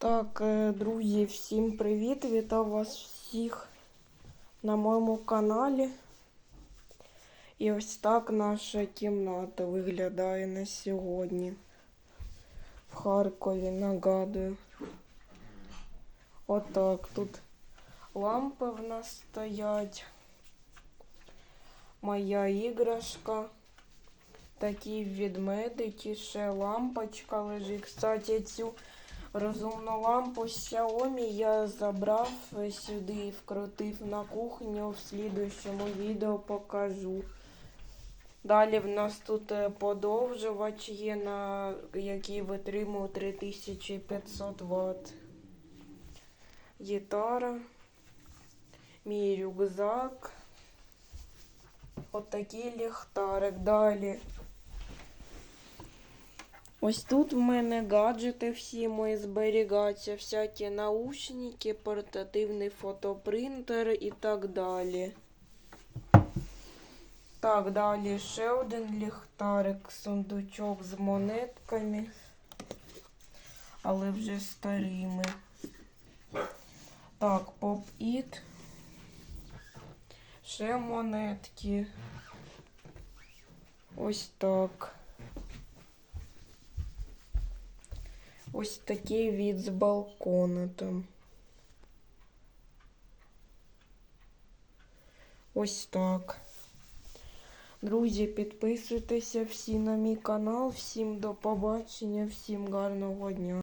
Так, е, друзі, всім привіт! Вітаю вас всіх на моєму каналі. І ось так наша кімната виглядає на сьогодні. В Харкові, нагадую. Отак тут лампи в нас стоять. Моя іграшка. Такі ведмедики, ще лампочка лежить. Кстати, цю розумну лампу Xiaomi я забрав сюди і вкрутив на кухню. В слідуючому відео покажу. Далі в нас тут е, подовжувач є, на який витримує 3500 Вт. Гітара, мій рюкзак. Отакий ліхтарик. Далі. Ось тут в мене гаджети всі мої зберігаються, всякі наушники, портативний фотопринтер і так далі. Так, далі ще один ліхтарик, сундучок з монетками, але вже старими. Так, поп-іт. Ще монетки. Ось так. Ось такий від з балкона там. Ось так. Друзі, підписуйтеся всі на мій канал. Всім до побачення, всім гарного дня.